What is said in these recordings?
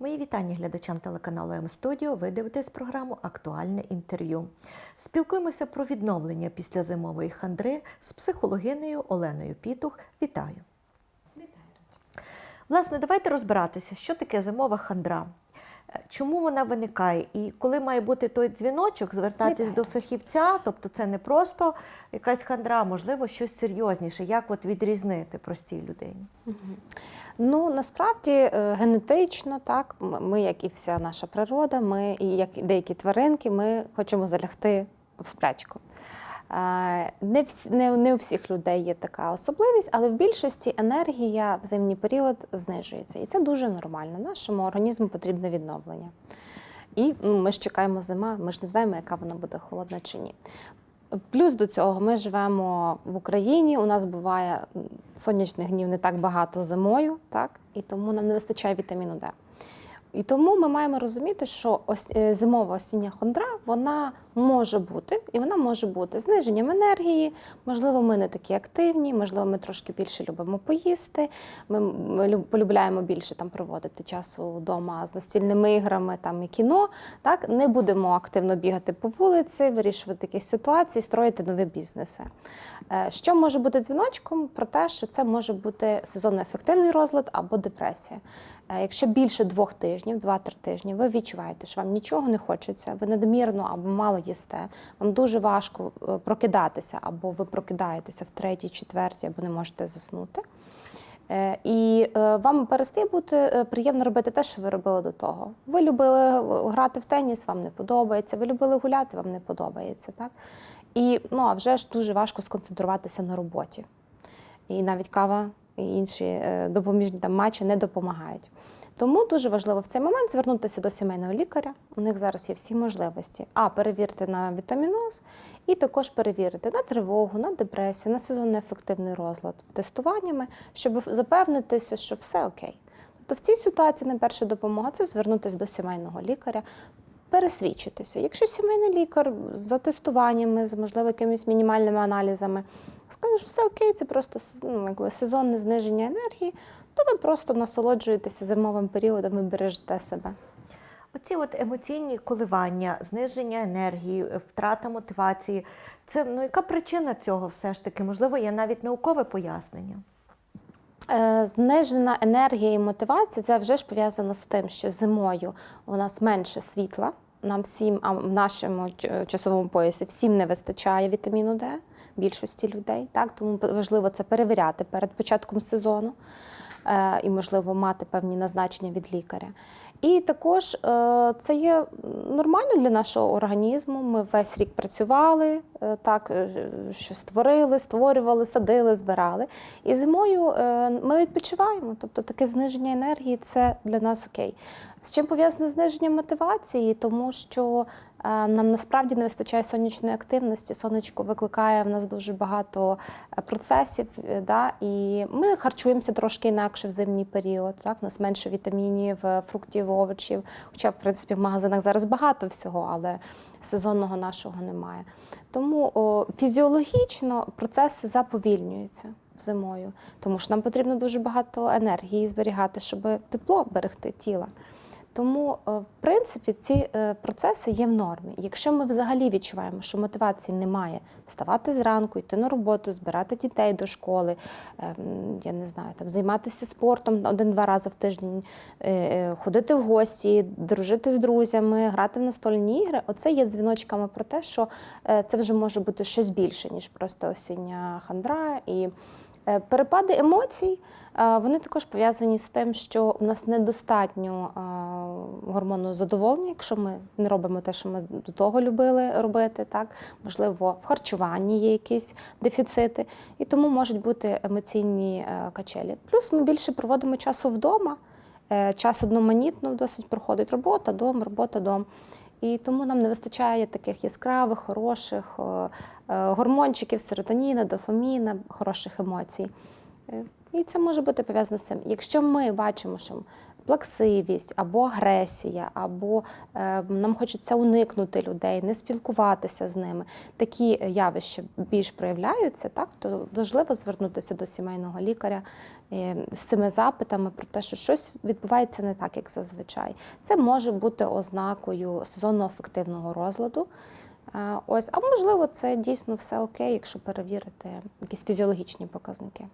Мої вітання глядачам телеканалу М-Студіо. Ви дивитесь програму Актуальне інтерв'ю. Спілкуємося про відновлення після зимової хандри з психологинею Оленою Пітух. Вітаю! Власне, давайте розбиратися, що таке зимова хандра. Чому вона виникає і коли має бути той дзвіночок, звертатись Вітаю. до фахівця, тобто це не просто якась хандра, можливо щось серйозніше, як от відрізнити простій людині? Ну насправді е, генетично, так ми, як і вся наша природа, ми і як деякі тваринки, ми хочемо залягти в сплячку. Е, Не, всі, не, не у всіх людей є така особливість, але в більшості енергія в зимній період знижується. І це дуже нормально. Нашому організму потрібне відновлення. І ну, ми ж чекаємо зима, ми ж не знаємо, яка вона буде холодна чи ні. Плюс до цього ми живемо в Україні. У нас буває сонячних днів не так багато зимою, так і тому нам не вистачає вітаміну Д. І тому ми маємо розуміти, що ось е, зимова осіння хондра вона може бути, і вона може бути зниженням енергії. Можливо, ми не такі активні, можливо, ми трошки більше любимо поїсти. Ми, полюбляємо більше там проводити часу вдома з настільними іграми там і кіно. Так не будемо активно бігати по вулиці, вирішувати якісь ситуації, строїти нові бізнеси. Е, Що може бути дзвіночком про те, що це може бути сезонно-ефективний розлад або депресія. Е, Якщо більше двох тижнів, два-три тижні, ви відчуваєте, що вам нічого не хочеться, ви надмірно або мало їсте, вам дуже важко е, прокидатися, або ви прокидаєтеся в третій, четвертій, або не можете заснути. Е, І е, вам перестає бути приємно робити те, що ви робили до того. Ви любили грати в теніс, вам не подобається. Ви любили гуляти, вам не подобається. Так? І ну, а вже ж дуже важко сконцентруватися на роботі. І навіть кава і інші допоміжні там матчі не допомагають. Тому дуже важливо в цей момент звернутися до сімейного лікаря. У них зараз є всі можливості. А перевірити на вітаміноз, і також перевірити на тривогу, на депресію, на сезонно-ефективний розлад тестуваннями, щоб запевнитися, що все окей. Тобто в цій ситуації найперша допомога це звернутися до сімейного лікаря, пересвідчитися. Якщо сімейний лікар за тестуваннями, з можливо якимись мінімальними аналізами скаже, що все окей, це просто ну, якби сезонне зниження енергії, то ви просто насолоджуєтеся зимовим періодом і бережете себе. Оці от емоційні коливання, зниження енергії, е, втрата мотивації. Це ну яка причина цього все ж таки? Можливо, є навіть наукове пояснення. Е, Знижена енергія і мотивація це вже ж пов'язано з тим, що зимою у нас менше світла. Нам всім, а в нашому часовому поясі всім не вистачає вітаміну Д, більшості людей. Так? Тому важливо це перевіряти перед початком сезону е, і, можливо, мати певні назначення від лікаря. І також е, це є нормально для нашого організму. Ми весь рік працювали, е, так, е, що створили, створювали, садили, збирали. І зимою е, ми відпочиваємо. Тобто таке зниження енергії це для нас окей. З чим пов'язане зниження мотивації? Тому що е, нам насправді не вистачає сонячної активності. Сонечко викликає в нас дуже багато е, процесів, е, да, і ми харчуємося трошки інакше в зимній період. Так, у нас менше вітамінів, е, фруктів, овочів. Хоча, в принципі, в магазинах зараз багато всього, але сезонного нашого немає. Тому о, фізіологічно процеси заповільнюються зимою, тому що нам потрібно дуже багато енергії зберігати, щоб тепло берегти тіла. Тому, е, в принципі, ці е, процеси є в нормі. Якщо ми взагалі відчуваємо, що мотивації немає вставати зранку, йти на роботу, збирати дітей до школи, ем, я не знаю, там займатися спортом один-два рази в тиждень, е, е, ходити в гості, дружити з друзями, грати в настольні ігри, оце є дзвіночками про те, що е, це вже може бути щось більше, ніж просто осіння хандра. І Е, Перепади емоцій е, вони також пов'язані з тим, що у нас недостатньо е, гормону задоволення, якщо ми не робимо те, що ми до того любили робити. Так можливо, в харчуванні є якісь дефіцити, і тому можуть бути емоційні е, качелі. Плюс ми більше проводимо часу вдома. Е, Час одноманітно досить проходить робота, дом, робота, дом. І тому нам не вистачає таких яскравих, хороших е, е, гормончиків, серотоніна, дофаміна, хороших емоцій. Е, І це може бути пов'язано з цим. Якщо ми бачимо, що плаксивість або агресія, або е, нам хочеться уникнути людей, не спілкуватися з ними. Такі явища більш проявляються, так то важливо звернутися до сімейного лікаря е, з цими запитами про те, що щось відбувається не так, як зазвичай. Це може бути ознакою сезонно афективного розладу. Е, Ось, а можливо, це дійсно все окей, якщо перевірити якісь фізіологічні показники.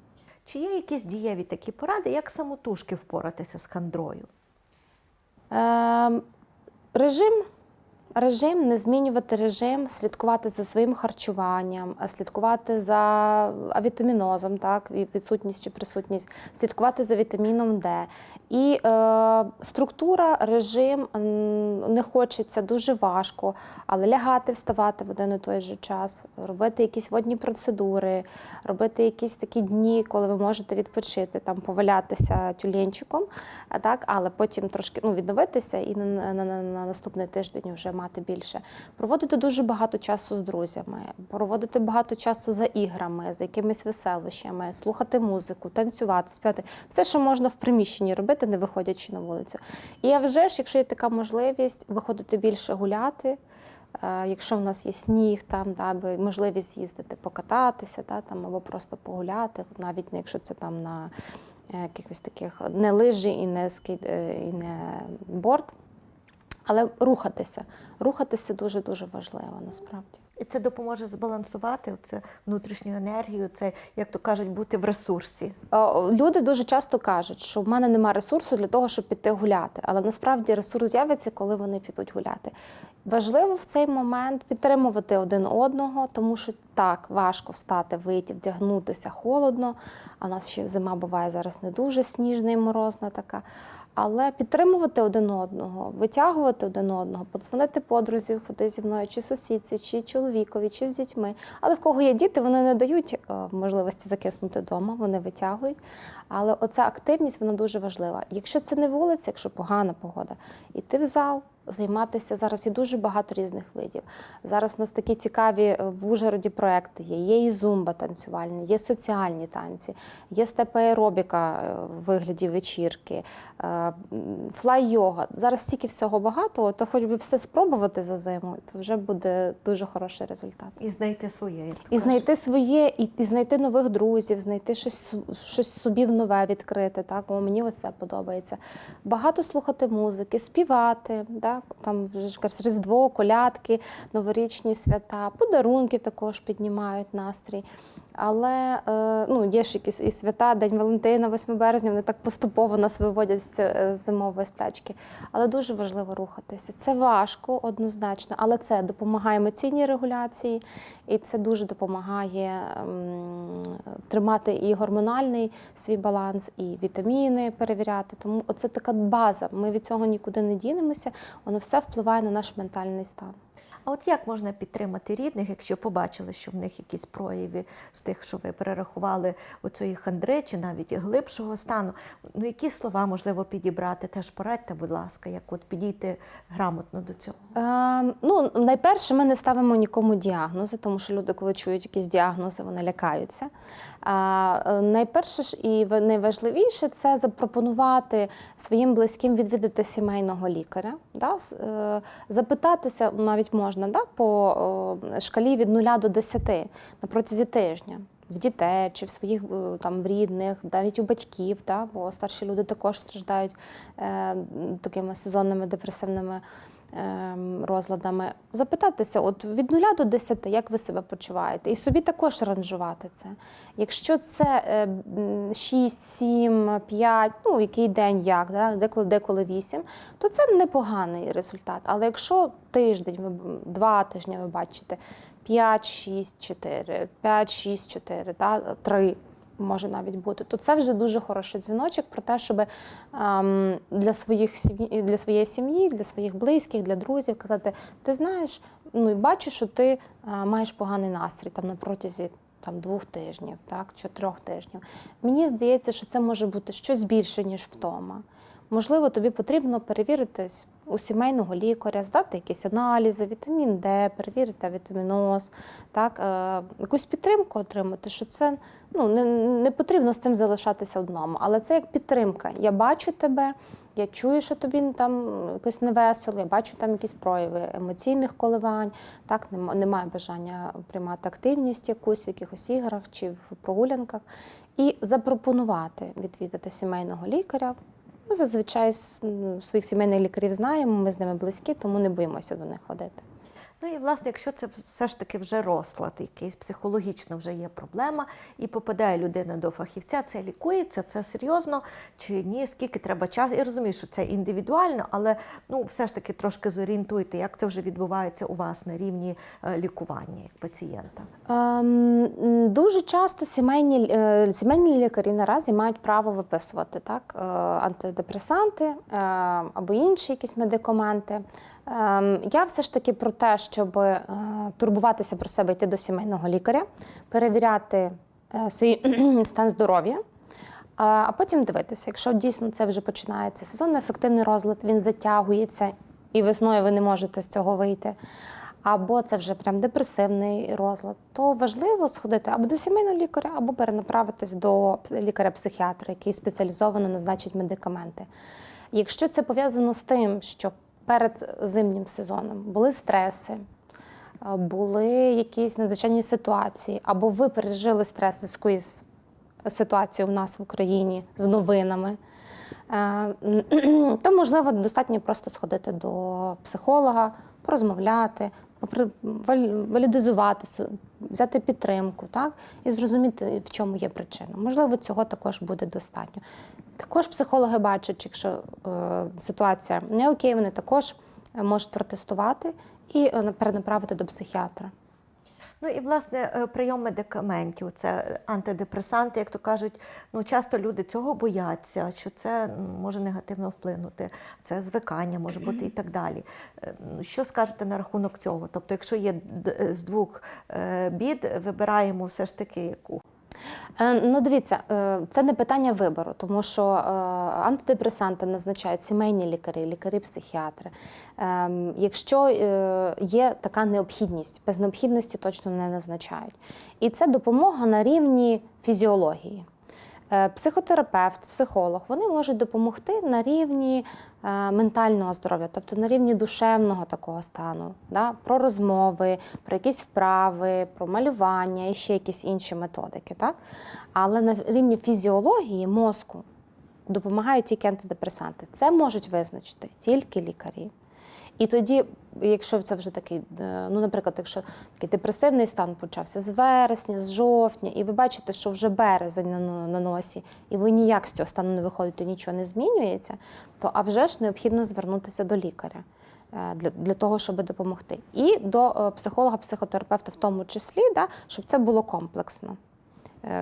Чи є якісь дієві такі поради, як самотужки впоратися з хандрою? Е, режим. Режим, не змінювати режим, слідкувати за своїм харчуванням, слідкувати за авітамінозом, так, відсутність чи присутність, слідкувати за вітаміном Д. І е, структура, режим не хочеться дуже важко, але лягати, вставати в один і той же час, робити якісь водні процедури, робити якісь такі дні, коли ви можете відпочити, там повалятися тюленчиком, так, але потім трошки ну, відновитися і на, на, на, на наступний тиждень вже мати більше. Проводити дуже багато часу з друзями, проводити багато часу за іграми, за якимись веселощами, слухати музику, танцювати, співати. Все, що можна в приміщенні робити, не виходячи на вулицю. І а вже ж, якщо є така можливість, виходити більше гуляти. Е, Якщо в нас є сніг, там да, можливість з'їздити, покататися, да, там, або просто погуляти, навіть не якщо це там на е, якихось таких не лижі і не скейт, е, і не борд. Але рухатися. Рухатися дуже дуже важливо насправді. І це допоможе збалансувати це внутрішню енергію, це, як то кажуть, бути в ресурсі. Люди дуже часто кажуть, що в мене немає ресурсу для того, щоб піти гуляти. Але насправді ресурс з'явиться, коли вони підуть гуляти. Важливо в цей момент підтримувати один одного, тому що так важко встати, вийти, вдягнутися холодно. А у нас ще зима буває зараз не дуже сніжна і морозна така. Але підтримувати один одного, витягувати один одного, подзвонити подрузі, ходи зі мною, чи сусідці, чи чоловікові, чи з дітьми. Але в кого є діти, вони не дають е, можливості закиснути вдома, вони витягують. Але оця активність вона дуже важлива. Якщо це не вулиця, якщо погана погода, іти в зал. Займатися зараз є дуже багато різних видів. Зараз у нас такі цікаві е, в Ужгороді проекти є. Є і зумба танцювальні, є соціальні танці, є степаеробіка е, в вигляді вечірки, е, флай-йога. Зараз стільки всього багато, то хоч би все спробувати за зиму, то вже буде дуже хороший результат. І знайти своє. як І знайти своє, і, і знайти нових друзів, знайти щось, щось собі в нове відкрити. Так? О, мені оце подобається. Багато слухати музики, співати, так? Там вже ж Різдво, колядки, новорічні свята, подарунки також піднімають настрій. Але е, ну, є ж якісь і свята, День Валентина, 8 березня, вони так поступово нас виводять з, зимової сплячки. Але дуже важливо рухатися. Це важко, однозначно, але це допомагає емоційній регуляції, і це дуже допомагає ем, тримати і гормональний свій баланс, і вітаміни перевіряти. Тому оце така база. Ми від цього нікуди не дінемося. Воно все впливає на наш ментальний стан. А от як можна підтримати рідних, якщо побачили, що в них якісь прояви з тих, що ви перерахували оцієї хандри, чи навіть глибшого стану? Ну, які слова можливо підібрати? Теж порадьте, будь ласка, як от підійти грамотно до цього. Е, ну, найперше, ми не ставимо нікому діагнози, тому що люди, коли чують якісь діагнози, вони лякаються. Е, найперше ж і найважливіше це запропонувати своїм близьким відвідати сімейного лікаря, да, е, запитатися навіть можна да, по е, шкалі від 0 до 10 на протязі тижня. В дітей чи в своїх там в рідних, навіть у батьків, да, бо старші люди також страждають е, такими сезонними депресивними розладами. Запитатися, от від 0 до 10, як ви себе почуваєте, і собі також ранжувати це. Якщо це е, м, 6, 7, 5, ну який день як, да, деколи, деколи 8, то це непоганий результат. Але якщо тиждень, два тижні ви бачите 5, 6, 4, 5, 6, 4, та, 3, може навіть бути, то це вже дуже хороший дзвіночок про те, щоб ем, для, своїх сім'ї, для своєї сім'ї, для своїх близьких, для друзів казати: ти знаєш, ну і бачу, що ти е, маєш поганий настрій там на протязі. Там двох тижнів, так, чи трьох тижнів. Мені здається, що це може бути щось більше, ніж втома. Можливо, тобі потрібно перевіритись, у сімейного лікаря, здати якісь аналізи, вітамін Д, перевірити вітаміноз, так, е, якусь підтримку отримати, що це ну, не, не потрібно з цим залишатися одному, але це як підтримка. Я бачу тебе, я чую, що тобі там якось невесело, я бачу там якісь прояви емоційних коливань, так, немає бажання приймати активність якусь в якихось іграх чи в прогулянках. І запропонувати відвідати сімейного лікаря. Ми зазвичай ну, своїх сімейних лікарів знаємо, ми з ними близькі, тому не боїмося до них ходити. Ну і власне, якщо це все ж таки вже розлад, якийсь психологічно вже є проблема, і попадає людина до фахівця, це лікується, це серйозно чи ні? Скільки треба часу? Я розумію, що це індивідуально, але ну все ж таки трошки зорієнтуйте, як це вже відбувається у вас на рівні е, лікування як пацієнта. Ем, дуже часто сімейні, е, сімейні лікарі наразі мають право виписувати так, е, антидепресанти або інші якісь медикаменти. Ем, я все ж таки про те, щоб е, турбуватися про себе, йти до сімейного лікаря, перевіряти е, свій стан здоров'я. А а потім дивитися, якщо дійсно це вже починається сезонно ефективний розлад, він затягується, і весною ви не можете з цього вийти. Або це вже прям депресивний розлад, то важливо сходити або до сімейного лікаря, або перенаправитись до лікаря-психіатра, який спеціалізовано назначить медикаменти. Якщо це пов'язано з тим, що перед зимнім сезоном? Були стреси, е, були якісь надзвичайні ситуації, або ви пережили стрес в зв'язку із ситуацією в нас в Україні з новинами, е, то можливо достатньо просто сходити до психолога, порозмовляти, попри- валідизувати, взяти підтримку, так і зрозуміти, в чому є причина. Можливо, цього також буде достатньо. Також психологи бачать, якщо е, ситуація не окей, вони також е, можуть протестувати і е, перенаправити до психіатра. Ну і власне е, прийом медикаментів, це антидепресанти, як то кажуть. Ну часто люди цього бояться, що це може негативно вплинути. Це звикання може бути і так далі. Е, ну, Що скажете на рахунок цього? Тобто, якщо є з двох е, бід, вибираємо все ж таки яку? Е, Ну, дивіться, е, це не питання вибору, тому що е, антидепресанти назначають сімейні лікарі, лікарі-психіатри. Ем, Якщо є така необхідність, без необхідності точно не назначають. І це допомога на рівні фізіології. Психотерапевт, психолог вони можуть допомогти на рівні ментального здоров'я, тобто на рівні душевного такого стану, да? про розмови, про якісь вправи, про малювання і ще якісь інші методики. Так? Але на рівні фізіології мозку допомагають тільки антидепресанти. Це можуть визначити тільки лікарі. І тоді, якщо це вже такий, е, ну, наприклад, якщо такий депресивний стан почався з вересня, з жовтня, і ви бачите, що вже березень на, на носі, і ви ніяк з цього стану не виходите, нічого не змінюється, то а вже ж необхідно звернутися до лікаря е, для, для того, щоб допомогти. І до е, психолога, психотерапевта в тому числі, да, щоб це було комплексно,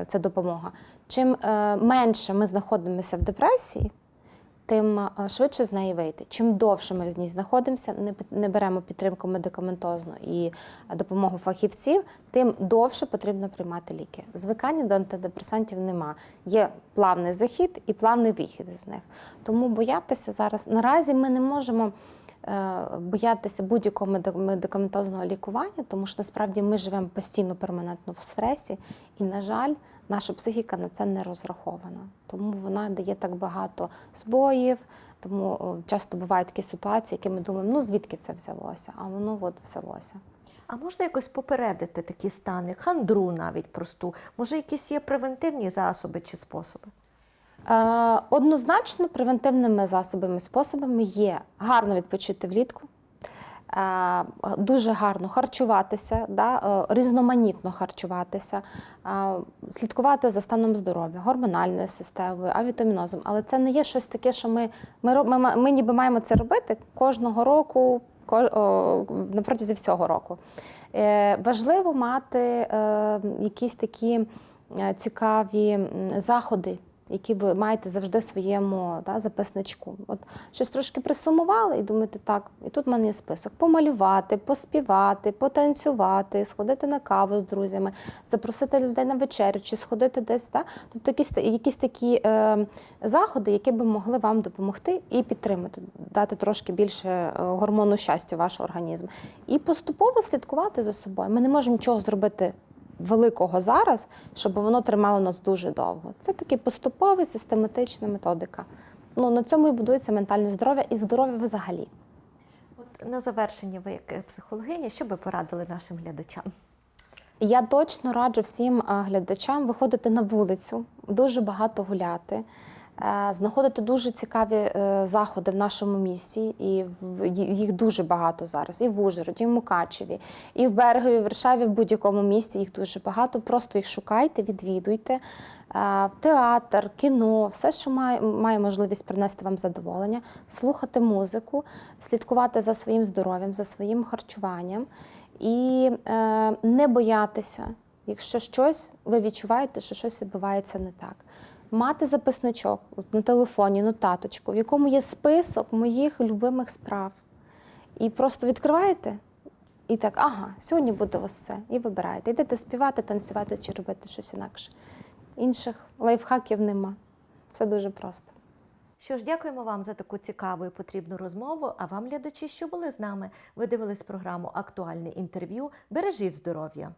ця допомога. Чим менше ми знаходимося в депресії, тим е, швидше з неї вийти. Чим довше ми з ній знаходимося, не, беремо підтримку медикаментозну і е, допомогу фахівців, тим довше потрібно приймати ліки. Звикання до антидепресантів нема. Є плавний захід і плавний вихід з них. Тому боятися зараз наразі ми не можемо. Е, Боятися будь-якого меди- медикаментозного лікування, тому що насправді ми живемо постійно перманентно в стресі, і, на жаль, наша психіка на це не розрахована. Тому вона дає так багато збоїв. Тому часто бувають такі ситуації, які ми думаємо, ну звідки це взялося? А воно от взялося. А можна якось попередити такі стани, хандру навіть просту? Може, якісь є превентивні засоби чи способи? Е, однозначно, превентивними засобами, способами є гарно відпочити влітку. е, Дуже гарно харчуватися, да, е, різноманітно харчуватися, слідкувати за станом здоров'я, гормональною системою, авітамінозом. Але це не є щось таке, що ми, ми, ми, ми ніби маємо це робити кожного року, о, всього року. Важливо мати якісь такі цікаві заходи, які ви маєте завжди в своєму да, записничку. От щось трошки присумували і думаєте, так, і тут в мене є список: помалювати, поспівати, потанцювати, сходити на каву з друзями, запросити людей на вечерю чи сходити десь. Да? Тобто якісь, якісь такі е, заходи, які би могли вам допомогти і підтримати, дати трошки більше е, гормону щастя в ваш організм. І поступово слідкувати за собою. Ми не можемо нічого зробити великого зараз, щоб воно тримало нас дуже довго. Це таки поступова систематична методика. Ну, на цьому і будується ментальне здоров'я і здоров'я взагалі. От на завершення, ви як е, психологиня, що би порадили нашим глядачам? Я точно раджу всім глядачам виходити на вулицю, дуже багато гуляти, знаходити дуже цікаві е, заходи в нашому місті, і їх дуже багато зараз. І в Ужгороді, і в Мукачеві, і в Берегові, і в Варшаві, в будь-якому місті їх дуже багато. Просто їх шукайте, відвідуйте. Е, Театр, кіно, все, що має, має можливість принести вам задоволення, слухати музику, слідкувати за своїм здоров'ям, за своїм харчуванням і е, не боятися, якщо щось ви відчуваєте, що щось відбувається не так. Мати записничок на телефоні, нотаточку, в якому є список моїх любимих справ. І просто відкриваєте і так, ага, сьогодні буде ось це. І вибираєте. Йдете співати, танцювати чи робити щось інакше. Інших лайфхаків нема. Все дуже просто. Що ж, дякуємо вам за таку цікаву і потрібну розмову. А вам, глядачі, що були з нами. Ви дивились програму Актуальне інтерв'ю. Бережіть здоров'я.